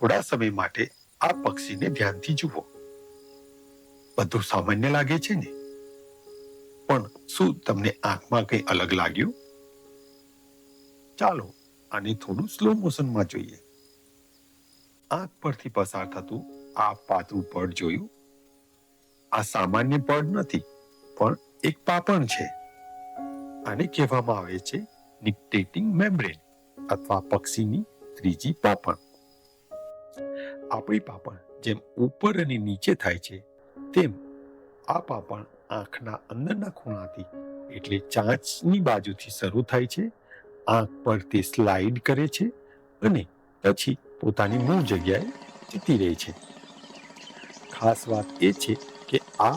થોડા સમય માટે આ પક્ષીને ધ્યાનથી જુઓ. બધું સામાન્ય લાગે છે ને? પણ શું તમને આંખમાં કંઈ અલગ લાગ્યું? ચાલો, આને થોડું સ્લો મોશનમાં જોઈએ. આંખ પરથી પસાર થતું આ પાતળું પડ જોયું? આ સામાન્ય પડ નથી, પણ એક પાપણ છે. આને કહેવામાં આવે છે નિક્ટેટિંગ મેમ્બ્રેન અથવા પક્ષીની ત્રીજી પાપણ. આપણી પાપણ જેમ ઉપર અને નીચે થાય છે, તેમ આ પાપણ આંખના અંદરના ખૂણાથી, એટલે ચાંચની બાજુથી શરૂ થાય છે, આંખ પર તે સ્લાઇડ કરે છે અને પછી પોતાની મૂળ જગ્યાએ જતી રહે છે. ખાસ વાત એ છે કે આ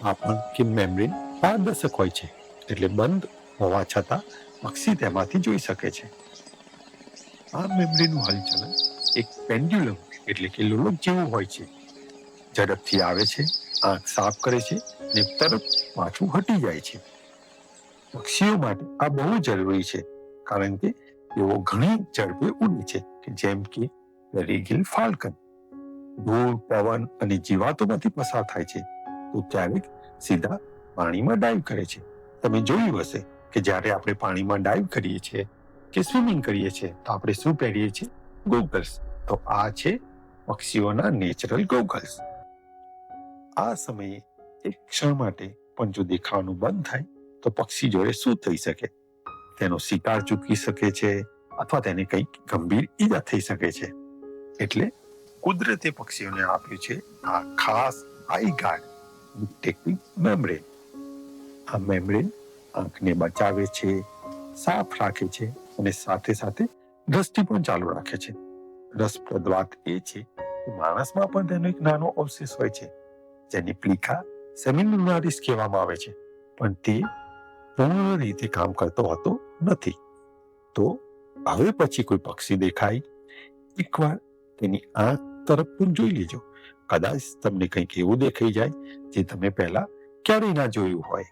પાપણ કે મેમરીન પારદર્શક હોય છે, એટલે બંધ હોવા છતાં પક્ષી તેમાંથી જોઈ શકે છે. આ મેમરીનું હલચલન એક પેન્ડ્યુલમ એટલે કે લોલક જેવું હોય છે. ઝડપથી આવે છે, આંખ સાફ કરે છે ને તરત પાછું હટી જાય છે. પક્ષીઓ માટે આ બહુ જરૂરી છે, કારણ કે તેઓ ઘણી ઝડપે ઉડે છે, કે જેમ કે રેગિલ ફાલ્કન. ધૂળ પવન અને જીવાતોમાંથી પસાર થાય છે, તો ક્યારેક સીધા પાણીમાં ડાઈવ કરે છે. તમે જોયું હશે કે જ્યારે આપણે પાણીમાં ડાઈવ કરીએ છીએ કે સ્વિમિંગ કરીએ છીએ, તો આપણે શું પહેરીએ છીએ? ગોગલ્સ. તો આ છે પક્ષીઓના નેચરલ ગોગલ્સ આ સમયે એક ક્ષણ માટે પણ જો દેખાવાનું બંધ થાય, તો પક્ષી જોડે શું થઈ શકે? તેનો શિકાર ચૂકી શકે છે અથવા તેને કંઈક ગંભીર ઈજા થઈ શકે છે. એટલે કુદરતે પક્ષીઓને આપ્યું છે આ ખાસ આઈ ગાર્ડ ટેકનિક મેમ્બ્રેન આ મેમ્બ્રેન આંખને બચાવે છે, સાફ રાખે છે અને સાથે સાથે દ્રષ્ટિ પણ ચાલુ રાખે છે. રસપ્રદ વાત એ છે કે માણસમાં પણ તેનો એક નાનો અવશેષ હોય છે, જેની પ્લિકા સેમિનુલારિસ કહેવામાં આવે છે. પણ તે પૂર્ણ રીતે કામ કરતો હોતો નથી. તો હવે પછી કોઈ પક્ષી દેખાય? એકવાર તેની આંખ તરફ પણ જોઈ લેજો. કદાચ તમને કંઈક એવું દેખાઈ જાય, જે તમે પહેલા ક્યારેય ના જોયું હોય.